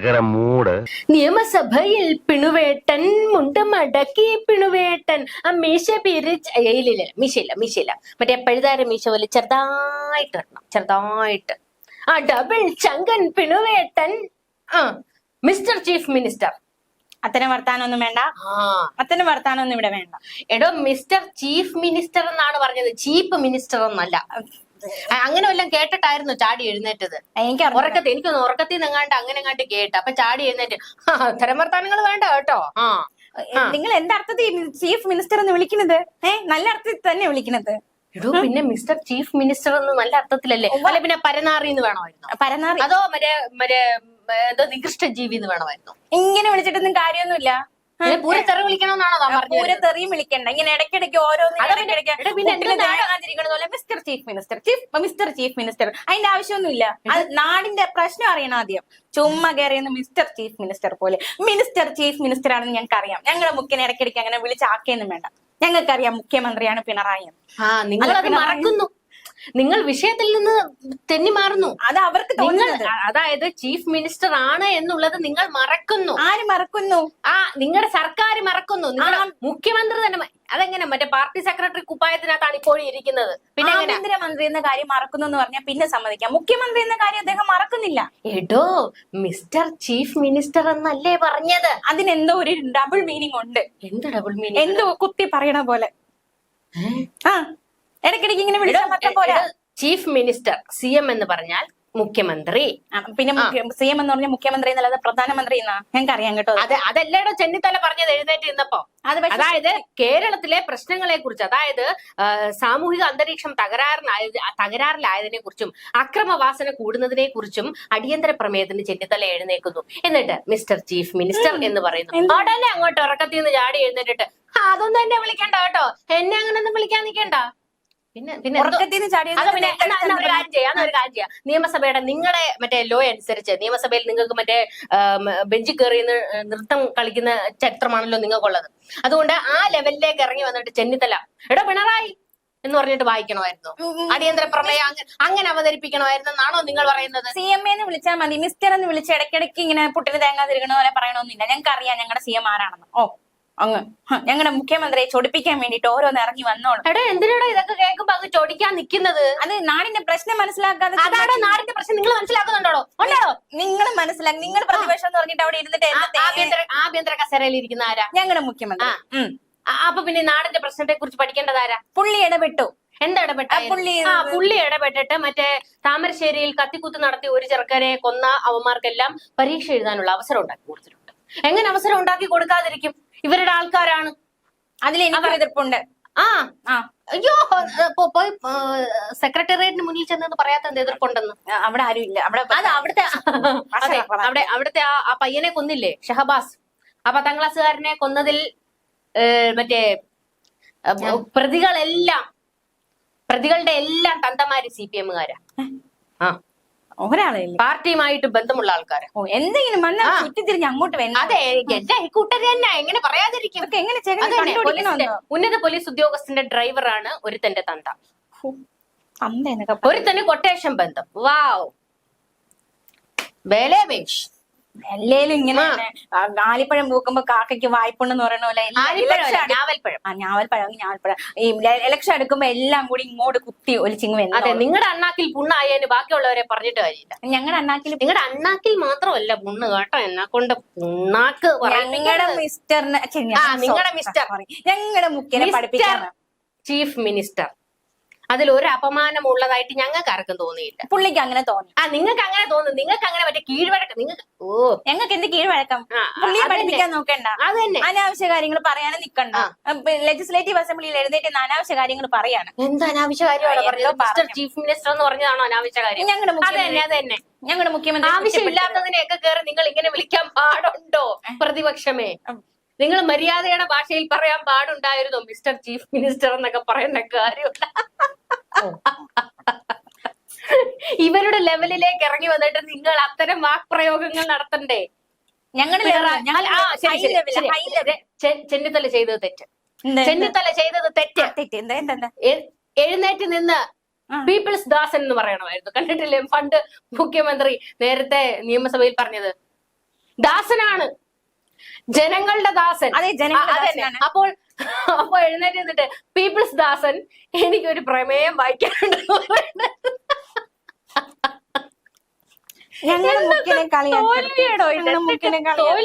കിടക്കര മൂട്. നിയമസഭയിൽ പിണുവേട്ടൻ മുണ്ട് മടക്കി പിണുവേട്ടൻ ആ മീശ പിരിച്ച് ഏയ് ഇല്ല ഇല്ല മീശയില്ല മീശയില്ല മറ്റേ പഴുതാര മീശ പോലെ ചെറുതായിട്ട് ഇടണം ചെറുതായിട്ട്. ആ ഡബിൾ ചങ്കൻ പിണുവേട്ടൻ ആ മിസ്റ്റർ ചീഫ് മിനിസ്റ്റർ അത്തരം വർത്താനൊന്നും വേണ്ട. ആ. അത്തരം വർത്താനൊന്നും ഇവിടെ വേണ്ട. എടോ മിസ്റ്റർ ചീഫ് മിനിസ്റ്റർ എന്നാണ് പറഞ്ഞത് ചീഫ് മിനിസ്റ്റർ എന്നല്ല ആ, അങ്ങനെ വല്ലതും കേട്ടിട്ടായിരുന്നു ചാടി എഴുന്നേറ്റത്. എനിക്ക് ഉറക്കത്തി എനിക്കൊന്ന് ഉറക്കത്തിൽ നിന്നങ്ങാണ്ട് അങ്ങനെ അങ്ങാണ്ട് കേട്ട അപ്പൊ ചാടി എഴുന്നേറ്റ്. അത്തരം വർത്താനങ്ങൾ വേണ്ട കേട്ടോ. ആ. നിങ്ങൾ എന്തർത്ഥത്തിൽ ചീഫ് മിനിസ്റ്റർ എന്ന് വിളിക്കുന്നത്? ഏ നല്ല അർത്ഥത്തിൽ തന്നെ വിളിക്കുന്നത് എടോ പിന്നെ മിസ്റ്റർ ചീഫ് മിനിസ്റ്റർ എന്ന് നല്ല അർത്ഥത്തിലല്ലേ? അല്ലെ പിന്നെ പരനാറി എന്ന് വേണമായിരുന്നു. പരനാറി. അതോ മറ്റേ മറ്റേ എന്തോ നികൃഷ്ട ജീവി എന്ന് വേണമായിരുന്നു. ഇങ്ങനെ വിളിച്ചിട്ടൊന്നും കാര്യമൊന്നുമില്ല. പൂരത്തെറി വിളിക്കണമെന്നാണോ താൻ പറഞ്ഞു പൂരെ തെറിയും വിളിക്കണ്ട? ഇങ്ങനെ ഇടയ്ക്കിടയ്ക്ക് ഓരോന്ന് പിന്നെ- mister chief minister chief mister chief minister. അതിന്റെ ആവശ്യമൊന്നുമില്ല. അത് നാടിന്റെ പ്രശ്നം അറിയണം ആദ്യം. ചുമ്മാ കയറിയെന്ന് മിസ്റ്റർ ചീഫ് മിനിസ്റ്റർ പോലെ. മിനിസ്റ്റർ ചീഫ് മിനിസ്റ്റർ ആണെന്ന് ഞങ്ങൾക്ക് അറിയാം ഞങ്ങളുടെ മുഖ്യനെ ഇടയ്ക്കിടയ്ക്ക് അങ്ങനെ വിളിച്ചാക്കിയെന്നും വേണ്ട. ഞങ്ങൾക്കറിയാം മുഖ്യമന്ത്രിയാണ് പിണറായി എന്ന്. മറക്കുന്നു. നിങ്ങൾ വിഷയത്തിൽ നിന്ന് തെന്നി മാറുന്നു. അത് അവർക്ക് നിങ്ങൾ തോന്നുന്നത്. അതായത് ചീഫ് മിനിസ്റ്റർ ആണ് എന്നുള്ളത് നിങ്ങൾ മറക്കുന്നു. ആര് മറക്കുന്നു? ആ നിങ്ങളുടെ സർക്കാർ മറക്കുന്നു. നിങ്ങളുടെ മുഖ്യമന്ത്രി തന്നെ മ- അതെങ്ങനെ? മറ്റേ പാർട്ടി സെക്രട്ടറി കുപ്പായത്തിനകത്താണ് ഇപ്പോഴും ഇരിക്കുന്നത്. പിന്നെ എങ്ങനെ? ആഭ്യന്തരമന്ത്രി എന്ന കാര്യം മറക്കുന്നു എന്ന് പറഞ്ഞാൽ പിന്നെ സമ്മതിക്കാം. മുഖ്യമന്ത്രി എന്ന കാര്യം അദ്ദേഹം മറക്കുന്നില്ല. എടോ മിസ്റ്റർ ചീഫ് മിനിസ്റ്റർ എന്നല്ലേ പറഞ്ഞത്? അതിനെന്തോ ഒരു ഡബിൾ മീനിങ് ഉണ്ട്. എന്ത് ഡബിൾ മീനിങ്? എന്തോ കുത്തി പറയണ പോലെ. ആ. ഇടയ്ക്കിടയ്ക്ക് ഇങ്ങനെ വിളിച്ചാൽ മാത്രം പോരാ. ചീഫ് മിനിസ്റ്റർ സി എം എന്ന് പറഞ്ഞാൽ മുഖ്യമന്ത്രി. പിന്നെ സി എം എന്ന് പറഞ്ഞാൽ മുഖ്യമന്ത്രി എന്നല്ലാതെ പ്രധാനമന്ത്രി എന്നാ? ഞങ്ങൾക്ക് അറിയാം കേട്ടോ അതെ. അത് അതല്ലേടോ ചെന്നിത്തല പറഞ്ഞത് എഴുന്നേറ്റ് ഇന്നപ്പോ അതായത് കേരളത്തിലെ പ്രശ്നങ്ങളെ കുറിച്ച് അതായത് സാമൂഹിക അന്തരീക്ഷം തകരാറിലായ തകരാറിലായതിനെ കുറിച്ചും അക്രമവാസന കൂടുന്നതിനെ കുറിച്ചും അടിയന്തര പ്രമേയത്തിന് ചെന്നിത്തല എഴുന്നേക്കുന്നു എന്നിട്ട് മിസ്റ്റർ ചീഫ് മിനിസ്റ്റർ എന്ന് പറയുന്നു. അവിടെ അങ്ങോട്ട് ഉറക്കത്തിൽ നിന്ന് ചാടി എഴുന്നേറ്റിട്ട് അതൊന്നും എന്നെ വിളിക്കണ്ട കേട്ടോ. എന്നെ അങ്ങനൊന്നും വിളിക്കാൻ നിൽക്കണ്ട. പിന്നെ പിന്നെ ഒരു കാര്യം ചെയ്യാം നിയമസഭയുടെ നിങ്ങളുടെ മറ്റേ ലോ അനുസരിച്ച് നിയമസഭയിൽ നിങ്ങൾക്ക് മറ്റേ ബെഞ്ചിൽ കയറി നൃത്തം കളിക്കുന്ന ചരിത്രമാണല്ലോ നിങ്ങൾക്കുള്ളത്. അതുകൊണ്ട് ആ ലെവലിലേക്ക് ഇറങ്ങി വന്നിട്ട് ചെന്നിത്തല എടോ പിണറായി എന്ന് പറഞ്ഞിട്ട് വായിക്കണമായിരുന്നു. അടിയന്തര പ്രമേയം അങ്ങ- അങ്ങനെ അവതരിപ്പിക്കണമായിരുന്നു എന്നാണോ നിങ്ങൾ പറയുന്നത്? സി എം എന്ന് വിളിച്ചാൽ മതി. മിസ്റ്റർ എന്ന് വിളിച്ച് ഇടയ്ക്കിടയ്ക്ക് ഇങ്ങനെ പുട്ടിന് തേങ്ങാ തിരികണ പോലെ പറയണമെന്നില്ല ഞങ്ങൾക്ക് അറിയാം ഞങ്ങളുടെ സി എം ആരാണെന്ന് ഓ. അങ്ങ് ഞങ്ങളുടെ മുഖ്യമന്ത്രിയെ ചൊടിപ്പിക്കാൻ വേണ്ടിട്ട് ഓരോന്ന് ഇറങ്ങി വന്നോളൂ. എടാ എന്തിനാടാ ഇതൊക്കെ കേൾക്കുമ്പോ അങ്ങ് ചൊടിക്കാൻ നിൽക്കുന്നത്? അത് നാടിന്റെ പ്രശ്നം മനസ്സിലാക്കാതെ അതാണോ നാടിന്റെ പ്രശ്നം. നിങ്ങൾ മനസ്സിലാക്കുന്നുണ്ടോ ഉണ്ടോ? നിങ്ങൾ മനസ്സിലാക്കി നിങ്ങൾ പ്രതിപക്ഷം എന്ന് പറഞ്ഞിട്ട് അവിടെ ഇരുന്നിട്ട് ആഭ്യന്തര ആഭ്യന്തര കസേരയിൽ ഇരിക്കുന്ന ആരാ? ഞങ്ങളുടെ മുഖ്യമന്ത്രി. അപ്പൊ പിന്നെ നാടിന്റെ പ്രശ്നത്തെ കുറിച്ച് പഠിക്കേണ്ടതാരാ പുള്ളി ഇടപെട്ടു. എന്താ ഇടപെട്ട പുള്ളി ആ പുള്ളി ഇടപെട്ടിട്ട് മറ്റേ താമരശ്ശേരിയിൽ കത്തിക്കുത്ത് നടത്തി ഒരു ചെറുക്കനെ കൊന്ന അവന്മാർക്കെല്ലാം പരീക്ഷ എഴുതാനുള്ള അവസരം ഉണ്ടാക്കി കൊടുത്തിട്ടുണ്ട്. എങ്ങനെ അവസരം ഉണ്ടാക്കി കൊടുക്കാതിരിക്കും? ഇവരുടെ ആൾക്കാരാണ്. അതിൽ എനിക്ക് എതിർപ്പുണ്ട്. ആ. അയ്യോ പോയി സെക്രട്ടേറിയറ്റിന് മുന്നിൽ ചെന്നെന്ന് പറയാത്ത എന്ത് എതിർപ്പുണ്ടെന്ന്. അവിടെ ആരും ഇല്ല. അവിടെ അത് അവിടുത്തെ അവിടെ അവിടുത്തെ ആ ആ പയ്യനെ കൊന്നില്ലേ ഷഹബാസ്. ആ പത്താം ക്ലാസ്സുകാരനെ കൊന്നതിൽ മറ്റേ പ്രതികളെല്ലാം പ്രതികളുടെ എല്ലാം തന്തമാര് സി പി എമ്മുകാരാ. ആ. ഒരാളെ പാർട്ടിയുമായിട്ട് ബന്ധമുള്ള ആൾക്കാർ ഓ എന്തെങ്കിലും വന്നാൽ. ചുറ്റിത്തിരിഞ്ഞ് അങ്ങോട്ട് വേണ്ട അതെ എന്റെ കൂട്ടര് തന്നെ എങ്ങനെ പറയാതിരിക്കും? എങ്ങനെ ചേട്ടൻ ഉന്നത പോലീസ് ഉദ്യോഗസ്ഥന്റെ ഡ്രൈവറാണ് ഒരുത്തന്റെ തന്ത. ഒരുത്തന് കൊട്ടേഷൻ ബന്ധം. വാവ്. ബലേമേഷ് അല്ലേലും ഇങ്ങനെ ആലിപ്പഴം പൂക്കുമ്പോ കാക്കയ്ക്ക് വായ്പുണ്ടെന്ന് പറയണ പോലെ ഞാവൽപ്പഴം ഞാവൽപ്പഴം ഈ ഇലക്ഷൻ എടുക്കുമ്പോ എല്ലാം കൂടി ഇങ്ങോട്ട് കുത്തി ഒലിച്ചിങ് അതെ നിങ്ങളുടെ അണ്ണാക്കിൽ പുണ്ണായതിന് ബാക്കിയുള്ളവരെ പറഞ്ഞിട്ട് കാര്യമില്ല. ഞങ്ങളുടെ അണ്ണാക്കിൽ നിങ്ങളുടെ അണ്ണാക്കിൽ മാത്രമല്ല പുണ്ണ് കേട്ടോ എന്നാ കൊണ്ട് പുണ്ണാക്ക് ഞങ്ങളുടെ. മിസ്റ്ററിനെ നിങ്ങളുടെ മിസ്റ്റർ. ഞങ്ങളുടെ മുഖ്യനെ പഠിപ്പിക്കാൻ ചീഫ് മിനിസ്റ്റർ അതിൽ ഒരു അപമാനം ഉള്ളതായിട്ട് ഞങ്ങൾക്ക് ആർക്കും തോന്നിയില്ല. പുള്ളിക്ക് അങ്ങനെ തോന്നി. ആ നിങ്ങൾക്ക് അങ്ങനെ തോന്നുന്നു. നിങ്ങൾക്ക് അങ്ങനെ മറ്റേ കീഴ്വഴക്കം നിങ്ങൾക്ക് ഓ. ഞങ്ങൾക്ക് എന്ത് കീഴ്വഴക്കം പുള്ളിയെ പഠിപ്പിക്കാൻ നോക്കണ്ട. അത് തന്നെ അനാവശ്യ കാര്യങ്ങൾ പറയാനും നിക്കണ്ട. ലെജിസ്ലേറ്റീവ് അസംബ്ലിയിൽ എഴുന്നേറ്റ് അനാവശ്യ കാര്യങ്ങൾ പറയാണ്. എന്ത് അനാവശ്യ കാര്യമാണ് ചീഫ് മിനിസ്റ്റർ എന്ന് പറഞ്ഞതാണോ അനാവശ്യ കാര്യം? ഞങ്ങളുടെ അത് മുഖ്യമന്ത്രി. തന്നെ അത് തന്നെ ഞങ്ങളുടെ മുഖ്യമന്ത്രി ആവശ്യമില്ലാത്തതിനെയൊക്കെ കയറി നിങ്ങൾ ഇങ്ങനെ വിളിക്കാൻ പാടുണ്ടോ? പ്രതിപക്ഷമേ. നിങ്ങൾ മര്യാദയുടെ ഭാഷയിൽ പറയാൻ പാടുണ്ടായിരുന്നു മിസ്റ്റർ ചീഫ് മിനിസ്റ്റർ എന്നൊക്കെ പറയുന്ന കാര്യം? ഇവരുടെ ലെവലിലേക്ക് ഇറങ്ങി വന്നിട്ട് നിങ്ങൾ അത്തരം വാക്പ്രയോഗങ്ങൾ നടത്തണ്ടേ. ചെ- ചെന്നിത്തല ചെയ്തത് തെറ്റ്. ചെന്നിത്തല ചെയ്തത് തെറ്റ്. തെറ്റ്. എഴുന്നേറ്റ് നിന്ന് പീപ്പിൾസ് ദാസൻ എന്ന് പറയണമായിരുന്നു. കണ്ടിട്ടില്ലേ? പണ്ട് മുഖ്യമന്ത്രി നേരത്തെ നിയമസഭയിൽ പറഞ്ഞത്. ദാസനാണ്. ജനങ്ങളുടെ ദാസൻ. അപ്പോൾ അപ്പൊ എഴുന്നേറ്റ് നിന്നിട്ട് പീപ്പിൾസ് ദാസൻ എനിക്കൊരു പ്രമേയം വായിക്കാനുണ്ട്. ഞങ്ങളുടെ മുക്കിനെ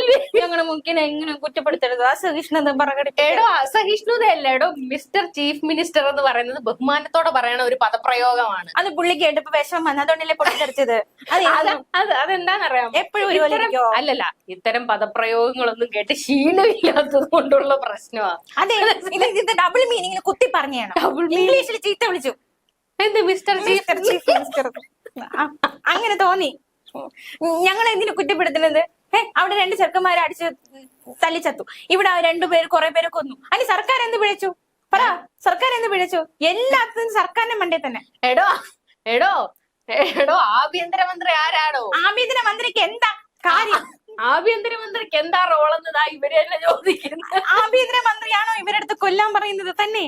ഇത്? ഞങ്ങളുടെ മുക്കിനെ എങ്ങനെ കുറ്റപ്പെടുത്തരുത്? അസഹിഷ്ണുത പ്രകടിപ്പിക്കരുത് എടോ അസഹിഷ്ണുതയല്ല എടോ മിസ്റ്റർ ചീഫ് മിനിസ്റ്റർ എന്ന് പറയുന്നത് ബഹുമാനത്തോടെ പറയണ ഒരു പദപ്രയോഗമാണ്. അത് പുള്ളിക്ക് കേട്ടപ്പോ വിഷമം വന്നു. അതുകൊണ്ടല്ലേ പൊട്ടിത്തെറിച്ചത്? അത് അത് അത് അതെന്താണെന്നറിയാമോ എപ്പോഴും അല്ലല്ല ഇത്തരം പദപ്രയോഗങ്ങളൊന്നും കേട്ട് ശീലമില്ലാത്തത് കൊണ്ടുള്ള പ്രശ്നമാണ് അതെ ഇത് ഡബിൾ മീനിങ്ങിൽ കുത്തി പറഞ്ഞാണ്? ഡബിൾ ഇംഗ്ലീഷിൽ ചീത്ത വിളിച്ചു. എന്ത് മിസ്റ്റർ ചീഫ്? മിനിസ്റ്റർ. അങ്ങനെ തോന്നി. ഞങ്ങൾ എന്തിനു കുറ്റപ്പെടുത്തുന്നത്? ഏ അവിടെ രണ്ട് ചെറുക്കന്മാരെ അടിച്ച് തല്ലിച്ചത്തു. ഇവിടെ രണ്ടുപേര് കുറെ പേരെ കൊന്നു. അതിന് സർക്കാർ എന്ത് പിഴച്ചു? പറ സർക്കാർ എന്ത് പിഴച്ചു? എല്ലാത്തിനും സർക്കാരിന്റെ മണ്ടേ തന്നെ. എടോ എടോ എടോ ആഭ്യന്തരമന്ത്രി ആരാണോ ആഭ്യന്തര മന്ത്രിക്ക് എന്താ കാര്യം? ആഭ്യന്തരമന്ത്രിക്ക് എന്താ റോളെന്നതാ ഇവർ തന്നെ ചോദിക്കുന്നത്. ആഭ്യന്തര മന്ത്രിയാണോ ഇവരടുത്ത് കൊല്ലാൻ പറയുന്നത് തന്നെ?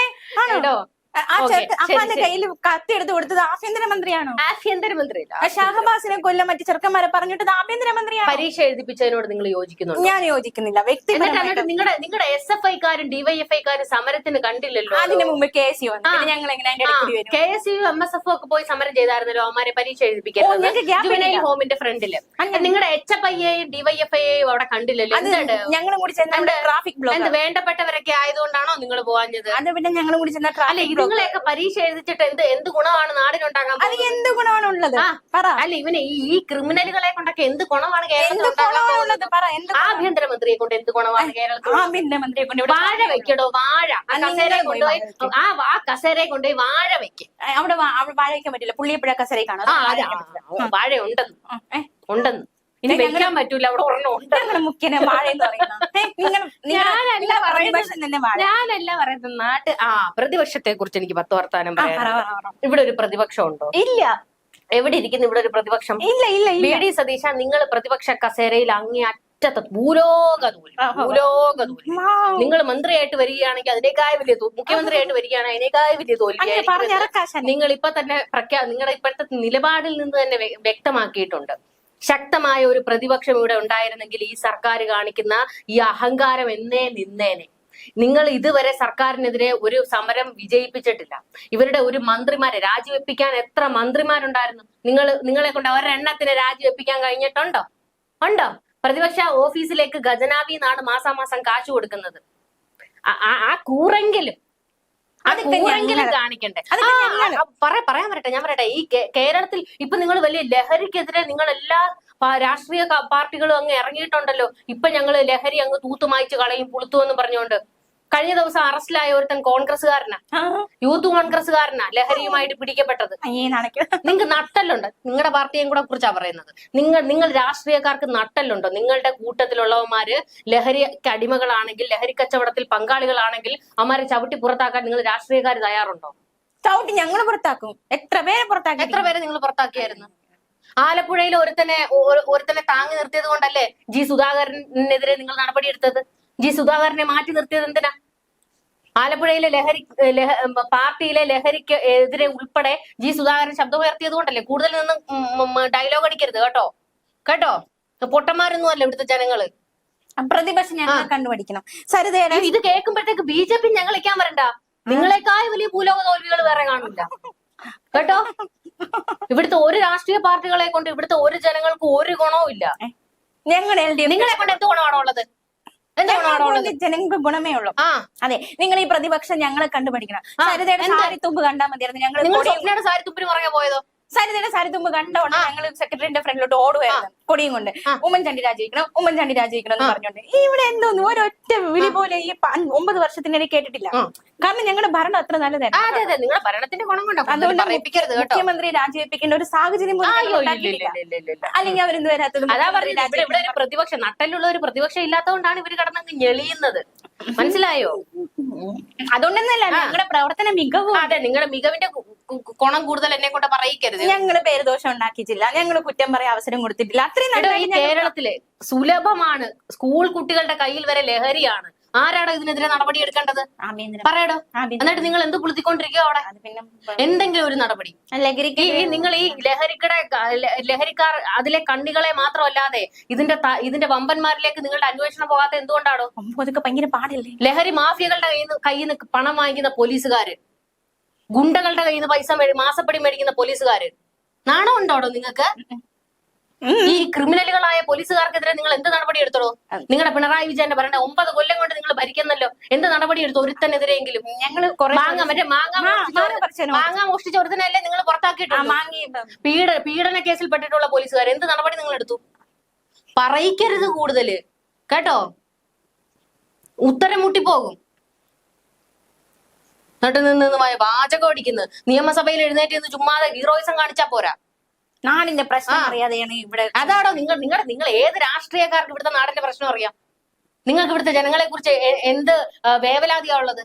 ഏ ആണോ? ആ- ചെറുക്കൻ അമ്മാന്റെ. കയ്യിൽ കത്തെടുത്ത് കൊടുത്തത് ആഭ്യന്തരമന്ത്രിയാണോ ആഭ്യന്തരമന്ത്രി ഷാഹബാസിനെ കൊല്ലം മറ്റു ചെറുക്കന്മാരെ പറഞ്ഞിട്ട് ആഭ്യന്തര മന്ത്രിയാണോ? പരീക്ഷ എഴുതിപ്പിച്ചതിനോട് നിങ്ങൾ യോജിക്കുന്നുണ്ടോ? ഞാൻ യോജിക്കുന്നില്ല വ്യക്തിപരമായിട്ട്. നിങ്ങളുടെ നിങ്ങളുടെ എസ് എഫ് ഐക്കാരും ഡിവൈഎഫ്ഐക്കാരും സമരത്തിന് കണ്ടില്ലല്ലോ അതിന് മുമ്പ് കെ എസ് പിന്നെ ഞങ്ങൾ എങ്ങനെ K S U M S F ഒക്കെ പോയി സമരം ചെയ്തായിരുന്നല്ലോ അവന്മാരെ പരീക്ഷ എഴുതിപ്പിക്കുന്നത്. ഹോമിന്റെ ഫ്രണ്ടിൽ. അങ്ങനെ. നിങ്ങളുടെ എച്ച് എഫ് ഐയെയും ഡിവൈഎഫ്ഐയെയും അവിടെ കണ്ടില്ലല്ലോ. ഞങ്ങൾ ഞങ്ങളും കൂടി ചെന്ന ട്രാഫിക് ബ്ലോക്ക് വേണ്ടപ്പെട്ടവരൊക്കെ ആയതുകൊണ്ടാണോ നിങ്ങൾ പോവാഞ്ഞത്? അത് പിന്നെ ഞങ്ങളും കൂടി ചെന്ന ട്രാഫിക് ബ്ലോക്ക് ഇതുങ്ങളെയൊക്കെ പരീക്ഷ എഴുതിച്ചിട്ട് എന്ത് എന്ത് ഗുണമാണ് നാടിനുണ്ടാകാൻ അത്? എന്ത് ഗുണമാണ് ഉള്ളത്? പറ. അല്ല ഇവന് ഈ ക്രിമിനലുകളെ കൊണ്ടൊക്കെ എന്ത് ഗുണമാണ് കേരളത്തിൽ പറ ആഭ്യന്തരമന്ത്രിയെ കൊണ്ട് എന്ത് ഗുണമാണ് കേരളത്തിൽ? ആഭ്യന്തരമന്ത്രിയെ കൊണ്ട് വാഴ വെക്കടോ വാഴ. കസേരയെ കൊണ്ടുപോയി ആ ആ കസേരയെ കൊണ്ടുപോയി വാഴ വെക്ക്. അവിടെ വാഴ വെക്കാൻ പറ്റില്ല. പുള്ളിയപ്പുഴ കസേരയെ കാണാം വാഴ ഉണ്ടെന്ന്. ഉണ്ടെന്ന്. ഇനി വെക്കാൻ പറ്റൂല അവിടെ ഞങ്ങൾ മുഖ്യനെ വാഴ എന്ന് പറയുന്നത് ഞാനല്ല പറയുന്നത്. നാട്ട് ആ പ്രതിപക്ഷത്തെ കുറിച്ച് എനിക്ക് പത്ത് വർത്താനം പറയാം പറ, പറ, പറ. ഇവിടെ ഒരു പ്രതിപക്ഷം ഉണ്ടോ? ഇല്ല. എവിടെ ഇരിക്കുന്നു ഇവിടെ ഒരു പ്രതിപക്ഷം? ഇല്ല ഇല്ല ബി ഡി സതീശ നിങ്ങൾ പ്രതിപക്ഷ കസേരയിൽ അങ്ങേ അറ്റത്ത് ഭൂലോക ദൂരം. ഭൂലോക ദൂരം നിങ്ങൾ മന്ത്രിയായിട്ട് വരികയാണെങ്കിൽ അതിനേക്കായ വലിയ തോൽ മുഖ്യമന്ത്രിയായിട്ട് വരികയാണെങ്കിൽ അതിനേക്കായ വലിയ തോൽവി നിങ്ങൾ ഇപ്പൊ തന്നെ പ്രഖ്യാ നിങ്ങളുടെ ഇപ്പോഴത്തെ നിലപാടിൽ നിന്ന് തന്നെ വ്യക്തമാക്കിയിട്ടുണ്ട്. ശക്തമായ ഒരു പ്രതിപക്ഷം ഇവിടെ ഉണ്ടായിരുന്നെങ്കിൽ ഈ സർക്കാർ കാണിക്കുന്ന ഈ അഹങ്കാരം എന്നേ നിന്നേനെ. നിങ്ങൾ ഇതുവരെ സർക്കാരിനെതിരെ ഒരു സമരം വിജയിപ്പിച്ചിട്ടില്ല. ഇവരുടെ ഒരു മന്ത്രിമാരെ രാജിവെപ്പിക്കാൻ എത്ര മന്ത്രിമാരുണ്ടായിരുന്നു? നിങ്ങൾ നിങ്ങളെ കൊണ്ട് ഒരെണ്ണത്തിന് രാജിവെപ്പിക്കാൻ കഴിഞ്ഞിട്ടുണ്ടോ? ഉണ്ടോ? പ്രതിപക്ഷ ഓഫീസിലേക്ക് ഖജനാവിന്നാണ് മാസാമാസം കാശ് കൊടുക്കുന്നത്. ആ- കൂറെങ്കിലും അതൊക്കെ. കാണിക്കണ്ടേ? പറയാൻ പറയട്ടെ ഞാൻ പറയട്ടെ ഈ കേരളത്തിൽ ഇപ്പൊ നിങ്ങൾ വലിയ ലഹരിക്കെതിരെ നിങ്ങൾ എല്ലാ രാഷ്ട്രീയ പാർട്ടികളും അങ്ങ് ഇറങ്ങിയിട്ടുണ്ടല്ലോ. ഇപ്പൊ ഞങ്ങൾ ലഹരി അങ്ങ് തൂത്തുമായിച്ച് കളയും പുളുത്തു എന്ന് പറഞ്ഞുകൊണ്ട്. കഴിഞ്ഞ ദിവസം അറസ്റ്റിലായ ഒരുത്തൻ കോൺഗ്രസ്സുകാരനാ. യൂത്ത് കോൺഗ്രസ്സുകാരനാ ലഹരിയുമായിട്ട് പിടിക്കപ്പെട്ടത്. നിങ്ങൾക്ക് നട്ടലുണ്ട് നിങ്ങളുടെ പാർട്ടിയെയും കൂടെ കുറിച്ചാ പറയുന്നത്. നിങ്ങൾ നിങ്ങൾ രാഷ്ട്രീയക്കാർക്ക് നട്ടലുണ്ടോ നിങ്ങളുടെ കൂട്ടത്തിലുള്ളവന്മാര് ലഹരിക്ക് അടിമകളാണെങ്കിൽ ലഹരി കച്ചവടത്തിൽ പങ്കാളികളാണെങ്കിൽ അവന്മാരെ ചവിട്ടി പുറത്താക്കാൻ നിങ്ങൾ രാഷ്ട്രീയക്കാർ തയ്യാറുണ്ടോ? ചവിട്ടി ഞങ്ങൾ പുറത്താക്കും. എത്ര പേരെ പുറത്താക്കി? എത്ര പേരെ നിങ്ങൾ പുറത്താക്കിയായിരുന്നു? ആലപ്പുഴയിൽ ഒരുത്തനെ ഒരുത്തനെ താങ്ങി നിർത്തിയത് കൊണ്ടല്ലേ ജി സുധാകരനെതിരെ നിങ്ങൾ നടപടിയെടുത്തത്? ജി സുധാകരനെ മാറ്റി നിർത്തിയത് എന്തിനാ? ആലപ്പുഴയിലെ ലഹരി ലഹ- പാർട്ടിയിലെ ലഹരിക്ക് എതിരെ ഉൾപ്പെടെ ജി സുധാകരൻ ശബ്ദമുയർത്തിയത് കൊണ്ടല്ലേ? കൂടുതൽ നിന്ന് ഡയലോഗ് അടിക്കരുത് കേട്ടോ? കേട്ടോ? പൊട്ടന്മാരൊന്നും അല്ല ഇവിടുത്തെ ജനങ്ങൾ. പ്രതിപക്ഷം ഞങ്ങൾ കണ്ടുപിടിക്കണം. സരിതയുടെ ഇത് കേൾക്കുമ്പോഴത്തേക്ക് ബി ജെ പി ഞങ്ങൾ ഇരിക്കാൻ വരണ്ട. നിങ്ങളെക്കാൾ വലിയ ഭൂലോക തോൽവികൾ വേറെ കാണില്ല കേട്ടോ? ഇവിടുത്തെ ഒരു രാഷ്ട്രീയ പാർട്ടികളെ കൊണ്ട് ഇവിടുത്തെ ഒരു ജനങ്ങൾക്ക് ഒരു ഗുണവും ഇല്ല ഞങ്ങളുടെ നിങ്ങളെ കൊണ്ട് എന്ത് ഗുണമാണോ ഉള്ളത് ജനങ്ങൾക്ക് ഗുണമേ ഉള്ളൂ. അതെ നിങ്ങൾ ഈ പ്രതിപക്ഷം ഞങ്ങളെ എന്താ? സാരിത്തുമ്പ് കണ്ടാൽ മതിയായിരുന്നു. ഞങ്ങൾ സാരിത്തുമ്പിന് പുറകെ പോയതോ? സരിതയുടെ സാരിത്തുമ്പ് കണ്ട കണ്ടോണ്ട് ഞങ്ങൾ സെക്രട്ടറിന്റെ ഫ്രണ്ടിലോട്ട് ഓടുകയാണ് കൊടിയും കൊണ്ട്. ഉമ്മൻചാണ്ടി രാജിക്കണം ഉമ്മൻചാണ്ടി രാജിക്കണം എന്ന് പറഞ്ഞോണ്ട്. ഇവിടെ എന്തോന്നു? ഒരൊറ്റ വിളി പോലെ ഈ ഒമ്പത് വർഷത്തിനിടെ കേട്ടിട്ടില്ല. കാരണം ഞങ്ങളുടെ ഭരണം അത്ര നല്ലതായിരുന്നു അതെ അതെ. നിങ്ങളുടെ ഭരണത്തിന്റെ ഗുണം കൊണ്ടോ അതുകൊണ്ട് പറയിപ്പിക്കരുത് കേട്ടോ. മുഖ്യമന്ത്രി രാജിവെപ്പിക്കേണ്ട ഒരു സാഹചര്യം. അല്ലെങ്കിൽ അവരെന്ത് വരാത്തത് അതാ പറഞ്ഞത്. ഇവിടെ ഒരു പ്രതിപക്ഷം നട്ടലുള്ള ഒരു പ്രതിപക്ഷം ഇല്ലാത്തതുകൊണ്ടാണ് ഇവർ കടന്നങ്ങ് ഞെളിയുന്നത്. മനസ്സിലായോ? അതുകൊണ്ടൊന്നല്ല നിങ്ങളുടെ പ്രവർത്തന മികവ്. അതെ നിങ്ങളുടെ മികവിന്റെ കുണം ഗുണം കൂടുതൽ എന്നെ കൊണ്ട് പറയിക്കരുത്. ഞങ്ങൾ പേരുദോഷം ഉണ്ടാക്കിയിട്ടില്ല. ഞങ്ങൾ കുറ്റം പറയാൻ അവസരം കൊടുത്തിട്ടില്ല. അത്രയും കേരളത്തിൽ സുലഭമാണ്. സ്കൂൾ കുട്ടികളുടെ കയ്യിൽ വരെ ലഹരിയാണ്. ആരാടോ ഇതിനെതിരെ നടപടി എടുക്കേണ്ടത്? പറയടോ. എന്നിട്ട് നിങ്ങൾ എന്ത് പുളിത്തിക്കൊണ്ടിരിക്കോ അവിടെ? എന്തെങ്കിലും ഒരു നടപടി. നിങ്ങൾ ഈ ലഹരിക്കടെ ലഹരിക്കാർ അതിലെ കണ്ണികളെ മാത്രമല്ലാതെ ഇതിന്റെ ഇതിന്റെ വമ്പന്മാരിലേക്ക് നിങ്ങളുടെ അന്വേഷണം പോകാത്ത എന്തുകൊണ്ടാണോ അതൊക്കെ ഭയങ്കര പാടില്ലേ? ലഹരി മാഫിയകളുടെ കയ്യിൽ നിന്ന് കയ്യിൽ നിന്ന് പണം വാങ്ങിക്കുന്ന പോലീസുകാര്. ഗുണ്ടകളുടെ കയ്യിൽ നിന്ന് പൈസ മാസപ്പടി മേടിക്കുന്ന പോലീസുകാര്. നാണം ഉണ്ടോ നിങ്ങൾക്ക് ഈ ക്രിമിനലുകളായ പോലീസുകാർക്കെതിരെ നിങ്ങൾ എന്ത് നടപടി എടുത്തോളൂ നിങ്ങളുടെ പിണറായി വിജയന്റെ ഭരണ ഒമ്പത് കൊല്ലം കൊണ്ട് നിങ്ങൾ ഭരിക്കുന്നല്ലോ. എന്ത് നടപടി എടുത്തു ഒരുത്തനെതിരെയെങ്കിലും? ഞങ്ങൾ കൊറേ മാങ്ങ മറ്റേ മാങ്ങ മോഷ്ടിച്ച മാങ്ങ മോഷ്ടിച്ച ഒരുത്തനല്ലേ നിങ്ങൾ പുറത്താക്കിയിട്ടുണ്ട് പീഡ പീഡന കേസിൽ പെട്ടിട്ടുള്ള പോലീസുകാർ എന്ത് നടപടി നിങ്ങൾ എടുത്തു? പറയിക്കരുത് കൂടുതൽ. കേട്ടോ? ഉത്തരം മുട്ടിപ്പോകും. എന്നിട്ട് നിന്ന് വാചകം അടിക്കുന്നത് നിയമസഭയിൽ എഴുന്നേറ്റ് നിന്ന് ചുമ്മാതെ ഹീറോയിസം കാണിച്ചാ പോരാ. നാടിന്റെ പ്രശ്നം. അറിയാതെയാണ് ഇവിടെ അതാണോ നിങ്ങൾ നിങ്ങൾ നിങ്ങൾ ഏത് രാഷ്ട്രീയക്കാർക്ക് ഇവിടുത്തെ നാടിന്റെ പ്രശ്നം അറിയാം? നിങ്ങൾക്ക് ഇവിടുത്തെ ജനങ്ങളെ കുറിച്ച് എന്ത് വേവലാതിയാ ഉള്ളത്?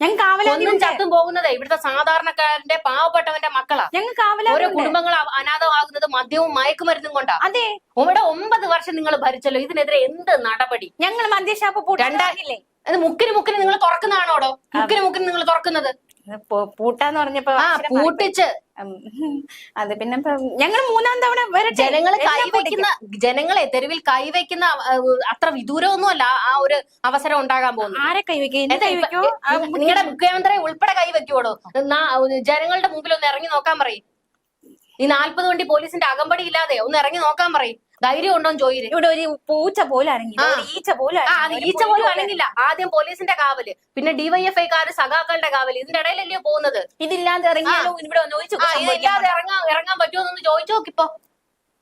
ഞങ്ങൾക്ക് ആവലാതിയും ചത്തും പോകുന്നതേ ഇവിടുത്തെ സാധാരണക്കാരന്റെ പാവപ്പെട്ടവന്റെ മക്കളാ. ഞങ്ങൾക്ക് ഓരോ കുടുംബങ്ങൾ അനാഥമാകുന്നത് മദ്യവും മയക്കുമരുന്നും കൊണ്ടാ. അതെ. ഇവിടെ ഒമ്പത് വർഷം നിങ്ങൾ ഭരിച്ചല്ലോ ഇതിനെതിരെ എന്ത് നടപടി? ഞങ്ങൾ മദ്യഷാപ്പ് രണ്ടാകില്ലേ അത് മുക്കിന് മുക്കിന് നിങ്ങൾ തുറക്കുന്നതാണോടോ? മുക്കിന് മുക്കിന് നിങ്ങൾ തുറക്കുന്നത്? പൂട്ടാന്ന് പറഞ്ഞപ്പോ പൂട്ടിച്ച്. അത് പിന്നെ ഞങ്ങൾ മൂന്നാം തവണ വരട്ടെ. ജനങ്ങൾ എല്ലാം കൈവയ്ക്കുന്ന ജനങ്ങളെ തെരുവിൽ കൈവയ്ക്കുന്ന അത്ര വിദൂരമൊന്നും അല്ല ആ ഒരു അവസരം ഉണ്ടാകാൻ പോകുന്നു ആരെ കൈവയ്ക്കും? നിങ്ങളുടെ മുഖ്യമന്ത്രി ഉൾപ്പെടെ കൈവയ്ക്കുവോടോ? നാ- ജനങ്ങളുടെ മുമ്പിൽ ഒന്ന് ഇറങ്ങി നോക്കാൻ പറയും. ഈ നാൽപ്പത് വണ്ടി പോലീസിന്റെ അകമ്പടി ഇല്ലാതെ ഒന്ന് ഇറങ്ങി നോക്കാൻ പറയും. ധൈര്യം ഉണ്ടോന്ന് ചോദിച്ചു ഇവിടെ ഒരു പൂച്ച പോലെ അനങ്ങില്ല. ഒരു ഈച്ച പോലെ ആ അത് ഈച്ച പോലെ പോലും ആദ്യം പോലീസിന്റെ കാവൽ പിന്നെ ഡിവൈഎഫ്ഐക്കാര് സഖാക്കളുടെ കാവൽ ഇതിന്റെ ഇടയിലല്ലേ പോകുന്നത്? ഇതില്ലാതെ ഇറങ്ങിയാലും? ഇവിടെ ഒന്ന് ഒഴിച്ചു ആ ഇതില്ലാതെ ഇറങ്ങാൻ ഇറങ്ങാൻ പറ്റുമോ എന്നൊന്ന് ചോദിച്ചു നോക്കിപ്പോ.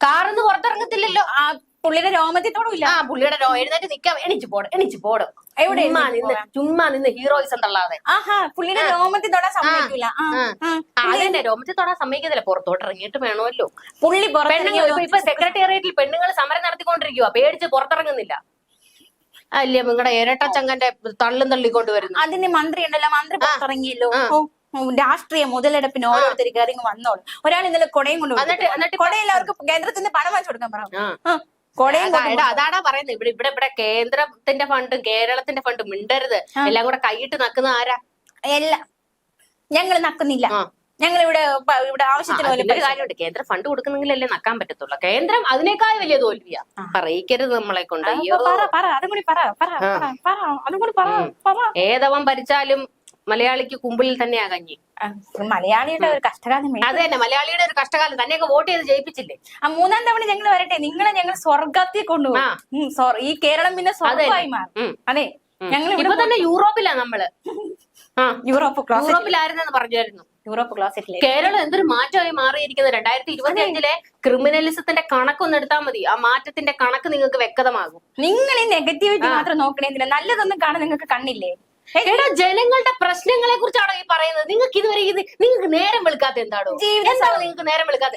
കാറിന്ന് പുറത്തിറങ്ങത്തില്ലല്ലോ. ആ പുള്ളിയുടെ രോമത്തിത്തോടും ഇല്ല. ആ പുള്ളിയുടെ രോ- എഴുന്നേറ്റ് നിക്കാം എണിച്ചു പോടും എണിച്ചു പോടും എവിടെ ചുമ്മാ നിന്ന് ചുമ്മാ നിന്ന് ഹീറോയിസം തള്ളാതെ ആഹാ പുള്ളിയുടെ രോമത്തിൽ തൊടാൻ സമ്മതിക്കൂല. ആ, ആ. ആ. അതിന്റെ രോമത്തിൽ തൊടാൻ സമ്മതിക്കത്തില്ല. പുറത്തോട്ട് ഇറങ്ങിയിട്ട് വേണമല്ലോ. പുള്ളി പെണ്ണുങ്ങൾ ഇപ്പൊ സെക്രട്ടേറിയറ്റിൽ പെണ്ണുങ്ങൾ സമരം നടത്തിക്കൊണ്ടിരിക്കുക പേടിച്ച് പുറത്തിറങ്ങുന്നില്ല. അല്ലേ നിങ്ങളുടെ ഇരട്ടച്ചങ്കന്റെ തള്ളും തള്ളിക്കൊണ്ട് വരുന്നു. അതിന് മന്ത്രി ഉണ്ടല്ലോ. മന്ത്രി പുറത്തിറങ്ങിയല്ലോ. രാഷ്ട്രീയ മുതലെടുപ്പിന് ഓരോരുത്തർ കയറി വന്നോളൂ. ഒരാൾ ഇന്നലെ കൊടയും കൊണ്ട് എന്നിട്ട് കൊടയിൽ അവർക്ക് കേന്ദ്രത്തിൽ നിന്ന് പണം വാങ്ങിച്ചു കൊടുക്കാൻ പറ ആ. ആ, കൊടയും അതാ- കൊണ്ട് എടാ, അതാടാ പറയുന്നത് ഇവിടെ ഇവിടെ ഇവിടെ കേന്ദ്രത്തിന്റെ ഫണ്ടും കേരളത്തിന്റെ ഫണ്ടും മിണ്ടരുത്. എല്ലാം കൂടെ കൈയിട്ട് നക്കുന്ന ആരാ? എല്ലാം. ഞങ്ങൾ നക്കുന്നില്ല. ഞങ്ങൾ ഇവിടെ ഇവിടെ ആവശ്യത്തിന് കാര്യമുണ്ട്. കേന്ദ്ര ഫണ്ട് കൊടുക്കുന്നെങ്കിലല്ലേ നക്കാൻ പറ്റത്തുള്ളൂ. കേന്ദ്രം അതിനേക്കാൾ വലിയ തോൽവിയാ. പറയിക്കരുത് നമ്മളെ കൊണ്ട്. ഏതവൻ ഭരിച്ചാലും മലയാളിക്ക് കുമ്പിളിൽ തന്നെയാ കഞ്ഞി. ആ, മലയാളിയുടെ ഒരു കഷ്ടകാലം. അത് തന്നെ മലയാളിയുടെ ഒരു കഷ്ടകാലം. തന്നെയൊക്കെ വോട്ട് ചെയ്ത് ജയിപ്പിച്ചില്ലേ? ആ മൂന്നാം തവണ ഞങ്ങൾ വരട്ടെ. നിങ്ങളെ ഞങ്ങൾ സ്വർഗത്തിൽ. കൊണ്ടുപോകും. ഈ കേരളം പിന്നെ സ്വർഗമായി മാറും. അതെ ഞങ്ങൾ ഇപ്പൊ തന്നെ യൂറോപ്പിലാ നമ്മൾ. യൂറോപ്പ് യൂറോപ്പിലായിരുന്നെന്ന് പറഞ്ഞായിരുന്നു. യൂറോപ്പ് ക്ലോസറ്റിലെ കേരളം എന്തൊരു മാറ്റമായി മാറിയിരിക്കുന്നത് രണ്ടായിരത്തി ഇരുപത്തി അഞ്ചിലെ ക്രിമിനലിസത്തിന്റെ കണക്കൊന്ന് എടുത്താൽ മതി. ആ മാറ്റത്തിന്റെ കണക്ക് നിങ്ങൾക്ക് വ്യക്തമാകും. നിങ്ങൾ ഈ നെഗറ്റിവിറ്റി മാത്രം നോക്കണേ നല്ലതൊന്നും കാണാൻ നിങ്ങൾക്ക് കണ്ണില്ലേ? എടാ ജനങ്ങളുടെ പ്രശ്നങ്ങളെ കുറിച്ചാണോ ഈ പറയുന്നത്? നിങ്ങൾക്ക് ഇതുവരെ ഇത് നിങ്ങൾക്ക് നേരം വെളുക്കാത്ത എന്താണോ ജീവിത എന്താണ് നിങ്ങൾക്ക് നേരം വെളുക്കാത്ത?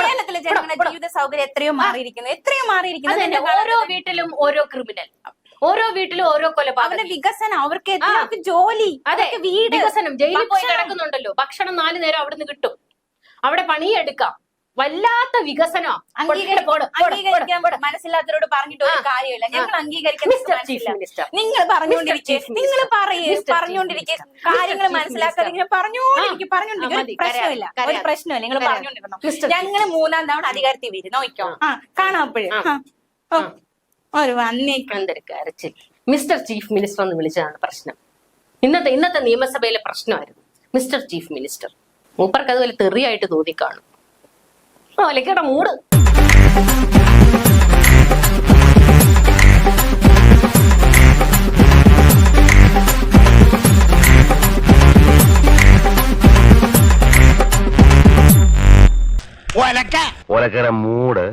കേരളത്തിലെ ജനങ്ങളുടെ ജീവിത സൗകര്യം എത്രയോ മാറിയിരിക്കുന്നു എത്രയോ മാറിയിരിക്കുന്നു. ഓരോ വീട്ടിലും ഓരോ ക്രിമിനൽ. ഓരോ വീട്ടിലും ഓരോ അവരുടെ കൊലപാതകം വികസനം അവർക്ക് ജോലി അതെ വീട്. വികസനം. ജയിലിൽ പോയി. കിടക്കുന്നുണ്ടല്ലോ. ഭക്ഷണം നാലു നേരം അവിടുന്ന് കിട്ടും. അവിടെ പണിയെടുക്കാം. വല്ലാത്ത വികസനം മനസ്സില്ലാത്തവരോട് പറഞ്ഞിട്ട് ഒരു കാര്യമില്ല. ഞങ്ങൾ അംഗീകരിക്കാൻ. നിങ്ങൾ പറഞ്ഞുകൊണ്ടിരിക്കുക നിങ്ങൾ. Chief കാര്യങ്ങൾ മനസ്സിലാക്കാതെ. ഇങ്ങനെ പറഞ്ഞുകൊണ്ടിരിക്കും പറഞ്ഞുകൊണ്ടിരിക്കും. പ്രശ്നമില്ല. ഒരു. പ്രശ്നമില്ല. നിങ്ങൾ. പറഞ്ഞുകൊണ്ടിരുന്നോ. ഞങ്ങൾ മൂന്നാം തവണ അധികാരത്തിൽ വരും. നോക്കിക്കോ ആ. കാണാം അപ്പോഴും. ഒരു വന്നേക്ക്. എന്തൊരു മിസ്റ്റർ ചീഫ് മിനിസ്റ്റർ എന്ന് വിളിച്ചതാണ് പ്രശ്നം. ഇന്നത്തെ ഇന്നത്തെ നിയമസഭയിലെ പ്രശ്നമായിരുന്നു മിസ്റ്റർ ചീഫ് മിനിസ്റ്റർ. മൂപ്പർക്ക് അതുപോലെ തെറിയായിട്ട് തോന്നിക്കാണും. ഓ അലക്കേട മൂട് ഒലക്കട മൂട്.